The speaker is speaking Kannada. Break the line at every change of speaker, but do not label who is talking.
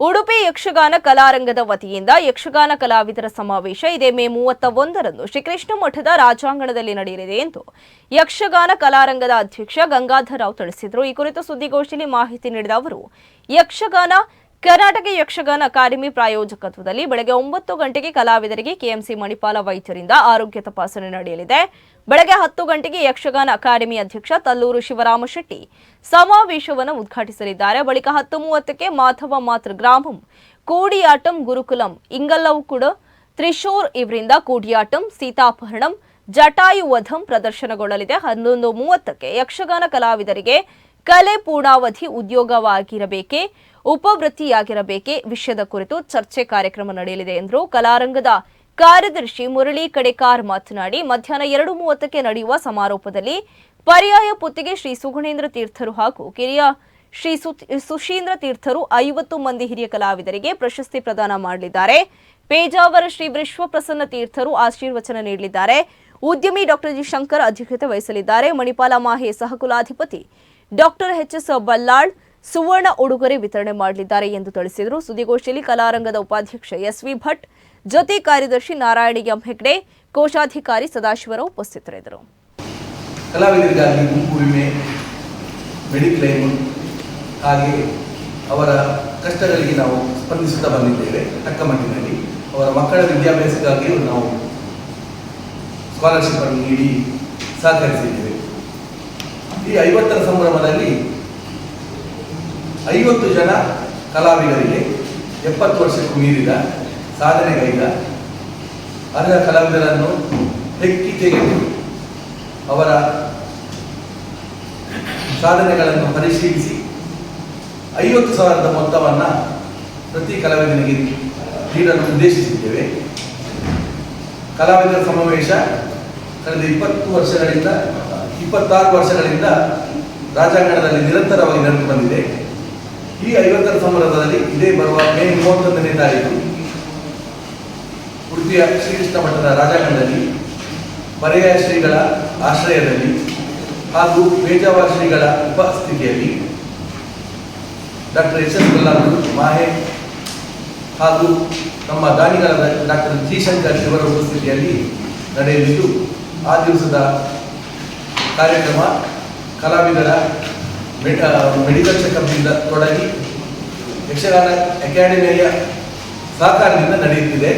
ಉಡುಪಿ ಯಕ್ಷಗಾನ ಕಲಾರಂಗದ ವತಿಯಿಂದ ಯಕ್ಷಗಾನ ಕಲಾವಿದರ ಸಮಾವೇಶ ಇದೇ ಮೇ ಮೂವತ್ತ ಒಂದರಂದು ಶ್ರೀಕೃಷ್ಣ ಮಠದ ರಾಜಾಂಗಣದಲ್ಲಿ ನಡೆಯಲಿದೆ ಎಂದು ಯಕ್ಷಗಾನ ಕಲಾರಂಗದ ಅಧ್ಯಕ್ಷ ಗಂಗಾಧರ್ ರಾವ್ ತಿಳಿಸಿದರು. ಈ ಕುರಿತು ಸುದ್ದಿಗೋಷ್ಠಿಯಲ್ಲಿ ಮಾಹಿತಿ ನೀಡಿದ ಅವರು, ಯಕ್ಷಗಾನ ಕರ್ನಾಟಕ ಯಕ್ಷಗಾನ ಅಕಾಡೆಮಿ ಪ್ರಾಯೋಜಕತ್ವದಲ್ಲಿ ಬೆಳಗ್ಗೆ ಒಂಬತ್ತು ಗಂಟೆಗೆ ಕಲಾವಿದರಿಗೆ ಕೆಎಂಸಿ ಮಣಿಪಾಲ ವೈದ್ಯರಿಂದ ಆರೋಗ್ಯ ತಪಾಸಣೆ ನಡೆಯಲಿದೆ. ಬೆಳಗ್ಗೆ ಹತ್ತು ಗಂಟೆಗೆ ಯಕ್ಷಗಾನ ಅಕಾಡೆಮಿ ಅಧ್ಯಕ್ಷ ತಲ್ಲೂರು ಶಿವರಾಮ ಶೆಟ್ಟಿ ಸಮಾವೇಶವನ್ನು ಉದ್ಘಾಟಿಸಲಿದ್ದಾರೆ. ಬಳಿಕ ಹತ್ತು ಮೂವತ್ತಕ್ಕೆ ಮಾಧವ ಮಾತೃ ಗ್ರಾಮಂ, ಕೂಡಿಯಾಟಂ ಗುರುಕುಲಂ, ಇಂಗಲ್ಲವು ಕೂಡ, ತ್ರಿಶೂರ್ ಇವರಿಂದ ಕೂಡಿಯಾಟಂ, ಸೀತಾಪಹರಣಂ ಜಟಾಯು ವಧಂ ಪ್ರದರ್ಶನಗೊಳ್ಳಲಿದೆ. ಹನ್ನೊಂದು ಮೂವತ್ತಕ್ಕೆ ಯಕ್ಷಗಾನ ಕಲಾವಿದರಿಗೆ ಕಲೆ ಪೂರ್ಣಾವಧಿ ಉದ್ಯೋಗವಾಗಿರಬೇಕೆ, ಉಪವೃತ್ತಿಯಾಗಿರಬೇಕೆ ವಿಷಯದ ಕುರಿತು ಚರ್ಚೆ ಕಾರ್ಯಕ್ರಮ ನಡೆಯಲಿದೆ ಎಂದರು. ಕಲಾರಂಗದ ಕಾರ್ಯದರ್ಶಿ ಮುರಳಿ ಕಡೆಕಾರ್ ಮಾತನಾಡಿ, ಮಧ್ಯಾಹ್ನ ಎರಡು ಮೂವತ್ತಕ್ಕೆ ನಡೆಯುವ ಸಮಾರೋಪದಲ್ಲಿ ಪರ್ಯಾಯ ಪುತ್ತಿಗೆ ಶ್ರೀ ಸುಗುಣೇಂದ್ರ ತೀರ್ಥರು ಹಾಗೂ ಕಿರಿಯ ಶ್ರೀ ಸುಶೀಂದ್ರ ತೀರ್ಥರು ಐವತ್ತು ಮಂದಿ ಹಿರಿಯ ಕಲಾವಿದರಿಗೆ ಪ್ರಶಸ್ತಿ ಪ್ರದಾನ ಮಾಡಲಿದ್ದಾರೆ. ಪೇಜಾವರ ಶ್ರೀ ವಿಶ್ವಪ್ರಸನ್ನ ತೀರ್ಥರು ಆಶೀರ್ವಚನ ನೀಡಲಿದ್ದಾರೆ. ಉದ್ಯಮಿ ಡಾಕ್ಟರ್ ಜಿ ಶಂಕರ್ ಅಧ್ಯಕ್ಷತೆ ವಹಿಸಲಿದ್ದಾರೆ. ಮಣಿಪಾಲ ಮಾಹೆ ಸಹಕುಲಾಧಿಪತಿ ಡಾಕ್ಟರ್ ಎಚ್ ಎಸ್ ಬಲ್ಲಾಳ್ ಸುವರ್ಣ ಉಡುಗೊರೆ ವಿತರಣೆ ಮಾಡಲಿದ್ದಾರೆ ಎಂದು ತಿಳಿಸಿದರು. ಸುದ್ದಿಗೋಷ್ಠಿಯಲ್ಲಿ ಕಲಾರಂಗದ ಉಪಾಧ್ಯಕ್ಷ ಎಸ್ವಿ ಭಟ್, ಜೊತೆ ಕಾರ್ಯದರ್ಶಿ ನಾರಾಯಣ ಎಂ ಹೆಗ್ಡೆ, ಕೋಶಾಧಿಕಾರಿ ಸದಾಶಿವರಾವ್ ಉಪಸ್ಥಿತರಿದ್ದರು.
ಕಲಾವಿದರಿಗಾಗಿ ಗುಂಪು ವಿಮೆ ಮೆಡಿಕ್ಲೇಮ್ ಹಾಗೆ ಅವರ ಕಷ್ಟಗಳಿಗೆ ನಾವು ಸ್ಪಂದಿಸುತ್ತಾ ಬಂದಿದ್ದೇವೆ. ತಕ್ಕ ಮಟ್ಟಿನಲ್ಲಿ ಅವರ ಮಕ್ಕಳ ವಿದ್ಯಾಭ್ಯಾಸಕ್ಕಾಗಿಯೂ ನಾವು ಸ್ಕಾಲರ್ಶಿಪ್ ಅನ್ನು ನೀಡಿ ಸಹಕರಿಸಿದ್ದೇವೆ. ಈ ಐವತ್ತರ ಸಂಭ್ರಮದಲ್ಲಿ ಐವತ್ತು ಜನ ಕಲಾವಿದರಿಗೆ ಎಪ್ಪತ್ತು ವರ್ಷಕ್ಕೂ ಮೀರಿದ ಸಾಧನೆಗೈದ ಅರ್ಹ ಕಲಾವಿದರನ್ನು ಹೆಕ್ಕಿ ತೆಗೆದು ಅವರ ಸಾಧನೆಗಳನ್ನು ಪರಿಶೀಲಿಸಿ ಐವತ್ತು ಸಾವಿರದ ಮೊತ್ತವನ್ನು ಪ್ರತಿ ಕಲಾವಿದನಿಗೆ ನೀಡಲು ಉದ್ದೇಶಿಸಿದ್ದೇವೆ. ಕಲಾವಿದರ ಸಮಾವೇಶ ಕಳೆದ ಇಪ್ಪತ್ತು ವರ್ಷಗಳಿಂದ ಇಪ್ಪತ್ತಾರು ವರ್ಷಗಳಿಂದ ರಾಜಾಂಗಣದಲ್ಲಿ ನಿರಂತರವಾಗಿ ನಡೆದು ಬಂದಿದೆ. ಈ ಐವತ್ತರ ಸಮಾರಂಭದಲ್ಲಿ ಇದೇ ಬರುವ ಮೇ ಮೂವತ್ತೊಂದನೇ ತಾರೀಕು ಉಡುಪಿಯ ಶ್ರೀಕೃಷ್ಣ ಮಠದ ರಾಜಾಂಗಣದಲ್ಲಿ ಪರ್ಯಾಯ ಶ್ರೀಗಳ ಆಶ್ರಯದಲ್ಲಿ ಹಾಗೂ ಬೇಜಾವ ಶ್ರೀಗಳ ಉಪಸ್ಥಿತಿಯಲ್ಲಿ ಡಾಕ್ಟರ್ ಎಸ್ ಎಸ್ ಬಲ್ಲಾರು ಮಾಹೆ ಹಾಗೂ ನಮ್ಮ ದಾನಿಗಳಾದ ಡಾಕ್ಟರ್ ಜಿ ಶಂಕರ್ ಶಿವರ ಉಪಸ್ಥಿತಿಯಲ್ಲಿ ನಡೆಯಲಿದ್ದು, ಆ ದಿವಸದ ಕಾರ್ಯಕ್ರಮ ಕಲಾವಿದರ ಮೆಡ ಮೆಡಿಕಲ್ ಚೆಕಪ್ನಿಂದ ತೊಡಗಿ ಯಕ್ಷಗಾನ ಅಕಾಡೆಮಿಯ ಸಹಕಾರದಿಂದ ನಡೆಯುತ್ತಿದೆ.